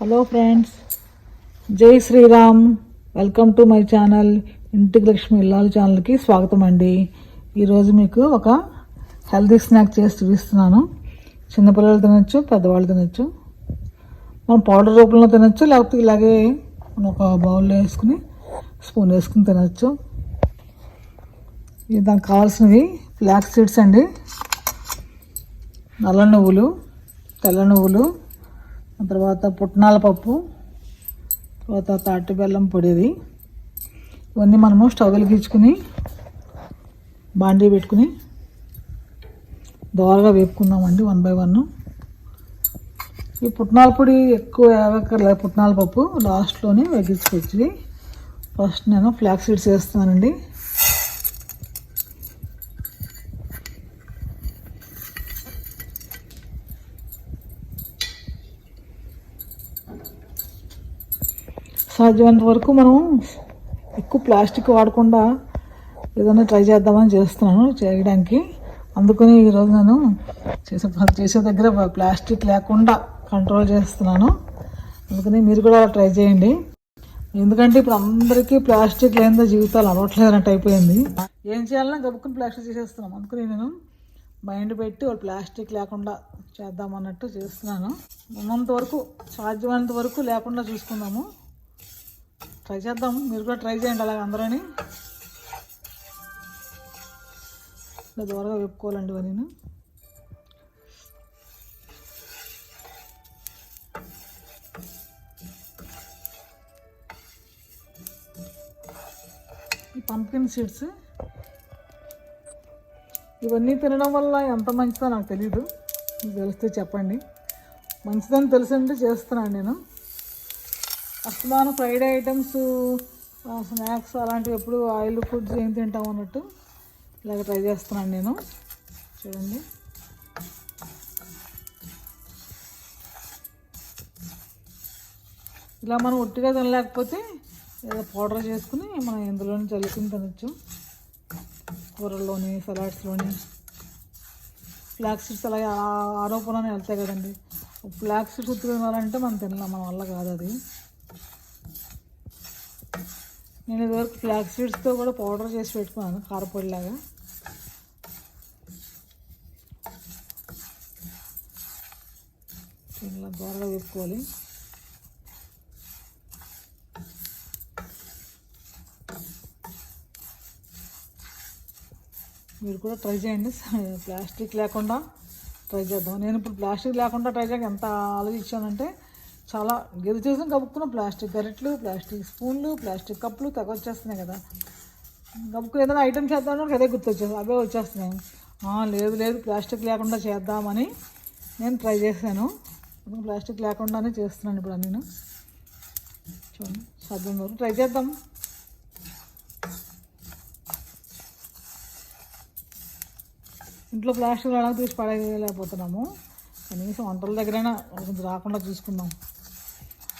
Hello friends Jai Shriram welcome to my channel ఇంటికి లక్ష్మి ఇల్లాలు ఛానల్కి స్వాగతం అండి. ఈరోజు మీకు ఒక హెల్తీ స్నాక్ చేసి చూపిస్తున్నాను. చిన్నపిల్లలు తినొచ్చు పెద్దవాళ్ళు తినొచ్చు. మనం పౌడర్ రూపంలో తినచ్చు లేకపోతే ఇలాగే మనం ఒక బౌల్లో వేసుకుని స్పూన్ వేసుకుని తినచ్చు. ఇది దానికి కావాల్సినవి ఫ్లాక్స్ సీడ్స్ అండి. నల్ల నువ్వులు తెల్ల నువ్వులు ఆ తర్వాత పుట్నాల పప్పు తర్వాత తాటి బెల్లం పొడిది. ఇవన్నీ మనము స్టవ్ వెలిగించుకుని బాండీ పెట్టుకుని దోరగా వేపుకుందామండి వన్ బై వన్. ఈ పుట్నాల పొడి ఎక్కువ వేగక్కర్లేదు పుట్నాల పప్పు లాస్ట్లోనే వెగించుకొచ్చి ఫస్ట్ నేను ఫ్లాక్ సీడ్స్ వేస్తున్నానండి. సాధ్యమైనంత వరకు మనం ఎక్కువ ప్లాస్టిక్ వాడకుండా ఏదైనా ట్రై చేద్దామని చేస్తున్నాను చేయడానికి. అందుకని ఈరోజు నేను చేసే చేసే దగ్గర ప్లాస్టిక్ లేకుండా కంట్రోల్ చేస్తున్నాను. అందుకని మీరు కూడా అలా ట్రై చేయండి. ఎందుకంటే ఇప్పుడు అందరికీ ప్లాస్టిక్ లేనిదే జీవితాలు అలవట్లేదన్నట్టు అయిపోయింది. ఏం చేయాలన్నా గబుక్కుని ప్లాస్టిక్ చేసేస్తున్నాం. అందుకని నేను బైండ్ పెట్టి వాళ్ళు ప్లాస్టిక్ లేకుండా చేద్దామన్నట్టు చేస్తున్నాను. ఉన్నంత వరకు సాధ్యమైనంత వరకు లేకుండా చూసుకుందాము. ట్రై చేద్దాం. మీరు కూడా ట్రై చేయండి అలాగ అందరని. త్వరగా దూరంగా వెప్పుకోవాలండి ఇవన్నీ ఈ పంప్కిన్ సీడ్స్ ఇవన్నీ తినడం వల్ల ఎంత మంచిదో నాకు తెలీదు. మీకు తెలిస్తే చెప్పండి. మంచిదని తెలిసింటే చేస్తున్నాను నేను. అస్తమానం ఫ్రైడ్ ఐటమ్స్ స్నాక్స్ అలాంటివి ఎప్పుడు ఆయిల్ ఫుడ్స్ ఏం తింటాం అన్నట్టు ఇలాగ ట్రై చేస్తున్నాను నేను. చూడండి. ఇలా మనం ఒట్టిగా తినలేకపోతే ఏదో పౌడర్ చేసుకుని మనం ఇందులోనే చల్లుకుని తినచ్చు. కూరల్లోని సలాడ్స్లోని. ఫ్లాక్ సీడ్స్ అలాగే ఆ- ఆరోపణలోనే వెళ్తాయి కదండి. ఫ్లాక్ సీడ్స్ ఉత్తి తినాలంటే మనం తినలేం మన వల్ల కాదు అది. నేను ఇదివరకు ఫ్లాక్ సీడ్స్తో కూడా పౌడర్ చేసి పెట్టుకున్నాను కారపొడిలాగా. ఇలా దూరగా వేసుకోవాలి మీరు కూడా ట్రై చేయండి. ప్లాస్టిక్ లేకుండా ట్రై చేద్దాం. నేను ఇప్పుడు ప్లాస్టిక్ లేకుండా ట్రై చేయక ఎంత ఆలోచించానంటే చాలా గెది చేసిన కప్పుకున్న. ప్లాస్టిక్ గరిట్లు ప్లాస్టిక్ స్పూన్లు ప్లాస్టిక్ కప్పులు తెగ వచ్చేస్తున్నాయి కదా. కప్పుకు ఏదైనా ఐటమ్ చేద్దామని అదే గుర్తొచ్చేది. అవే వచ్చేస్తున్నాయి. లేదు లేదు ప్లాస్టిక్ లేకుండా చేద్దామని నేను ట్రై చేశాను. ప్లాస్టిక్ లేకుండానే చేస్తున్నాను ఇప్పుడు నేను చూడండి సాధ్యం వరకు ట్రై చేద్దాం. ఇంట్లో ప్లాస్టిక్ రావడానికి తీసి పడేయలేకపోతున్నాము. కనీసం వంటల దగ్గరైనా కొంచెం రాకుండా చూసుకుందాం.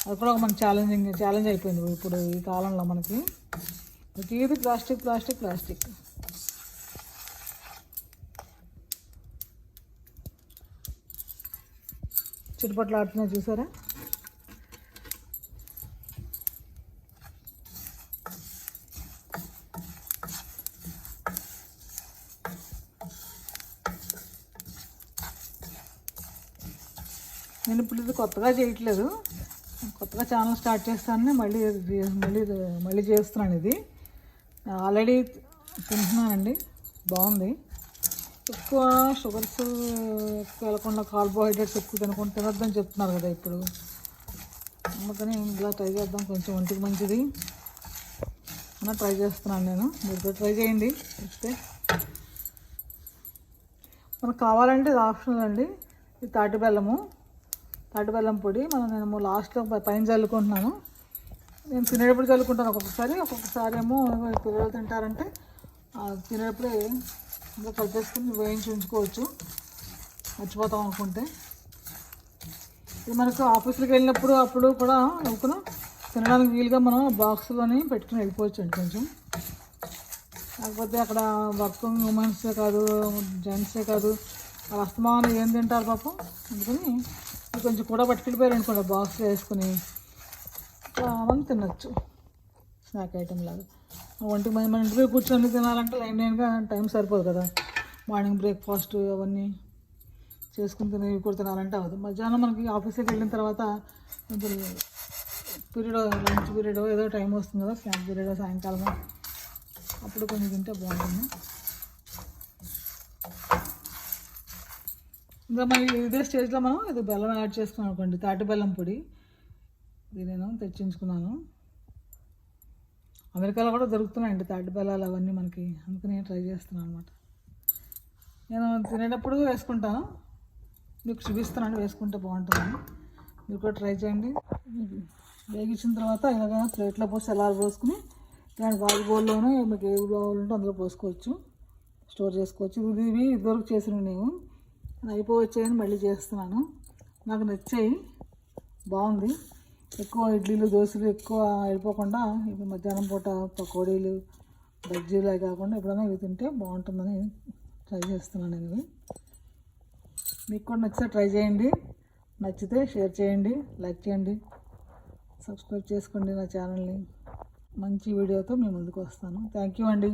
అది కూడా ఒక మన ఛాలెంజింగ్ ఛాలెంజ్ అయిపోయింది ఇప్పుడు ఈ కాలంలో మనకి. ప్రతిదీ ప్లాస్టిక్ ప్లాస్టిక్ ప్లాస్టిక్. చుట్టుపట్ల ఆడుతున్నాయి చూసారా? నేను ఇప్పుడు ఇది కొత్తగా చేయట్లేదు. కొత్తగా ఛానల్ స్టార్ట్ చేస్తానని మళ్ళీ మళ్ళీ మళ్ళీ చేస్తున్నాను ఇది. ఆల్రెడీ తింటున్నానండి. బాగుంది. ఎక్కువ షుగర్స్ ఎక్కువ వెళ్ళకుండా కార్బోహైడ్రేట్స్ ఎక్కువ తినకుండా తినొద్దని చెప్తున్నారు కదా ఇప్పుడు. అందుకని ఇలా ట్రై చేద్దాం. కొంచెం ఒంటికి మంచిది. అన్న ట్రై చేస్తున్నాను నేను. మీరు ట్రై చేయండి. వస్తే మనకు కావాలంటే ఇది ఆప్షనల్ అండి. ఇది తాటి బెల్లము. తాటి బెల్లం పొడి మనం నేను లాస్ట్లో పైన చల్లుకుంటున్నాను. నేను తినేటప్పుడు చల్లుకుంటాను ఒక్కొక్కసారి. ఒక్కొక్కసారి ఏమో పిల్లలు తింటారంటే తినేటప్పుడే ఇంకా కలిపేసుకుని వేయించి ఉంచుకోవచ్చు. మర్చిపోతాం అనుకుంటే. ఇది మనకు ఆఫీస్కి వెళ్ళినప్పుడు అప్పుడు కూడా అనుకున్నాం తినడానికి వీలుగా మనం బాక్స్లోని పెట్టుకుని వెళ్ళిపోవచ్చు అండి కొంచెం. కాకపోతే అక్కడ వర్కింగ్ ఉమెన్సే కాదు జెంట్సే కాదు అస్తమానం ఏం తింటారు పాపం? అందుకని కొంచెం కూడా పట్టుకెళ్ళిపోయారు అనుకోండి బాక్స్ వేసుకుని. మనం తినచ్చు. స్నాక్ ఐటెం లాగా. ఒంటికి మన మన ఇంటికి కూర్చొని తినాలంటే లైన్ లైన్గా టైం సరిపోదు కదా. మార్నింగ్ బ్రేక్ఫాస్ట్ అవన్నీ చేసుకుని తినేవి కూడా తినాలంటే అవ్వదు. మధ్యాహ్నం మనకి ఆఫీస్కి వెళ్ళిన తర్వాత కొంచెం పీరియడ్ లంచ్ పీరియడ్ ఏదో టైం వస్తుంది కదా స్నాక్ పీరియడ్ సాయంకాలం అప్పుడు కొంచెం తింటే బాగుంటుంది. ఇంకా మరి ఇదే స్టేజ్లో మనం ఇది బెల్లం యాడ్ చేసుకున్నాం అనుకోండి తాటి బెల్లం పొడి. ఇది నేను తెచ్చించుకున్నాను. అమెరికాలో కూడా దొరుకుతున్నాయండి తాటి బెల్లాలు అవన్నీ మనకి. అందుకని నేను ట్రై చేస్తున్నాను అనమాట నేను తినేటప్పుడు వేసుకుంటాను. మీకు చూపిస్తున్నాను వేసుకుంటే బాగుంటుందని మీరు కూడా ట్రై చేయండి. వేగించిన తర్వాత ఇలాగైనా ప్లేట్లో పోసి ఎలా పోసుకుని దాని వాల్ బౌల్లోనే మీకు ఏ బౌల్ ఉంటే అందులో పోసుకోవచ్చు. స్టోర్ చేసుకోవచ్చు. ఇది ఇది ఇదివరకు చేసినవి నేను. అయిపోవచ్చాయని మళ్ళీ చేస్తున్నాను. నాకు నచ్చాయి. బాగుంది. ఎక్కువ ఇడ్లీలు దోశలు ఎక్కువ అయిపోకుండా ఇవి మధ్యాహ్నం పూట పకోడీలు బజ్జీలు అవి కాకుండా ఎప్పుడైనా ఇవి తింటే బాగుంటుందని ట్రై చేస్తున్నాను నేను ఇవి. మీకు కూడా నచ్చితే ట్రై చేయండి. నచ్చితే షేర్ చేయండి. లైక్ చేయండి. సబ్స్క్రైబ్ చేసుకోండి నా ఛానల్ని. మంచి వీడియోతో మీ ముందుకు వస్తాను. థ్యాంక్ యూ అండి.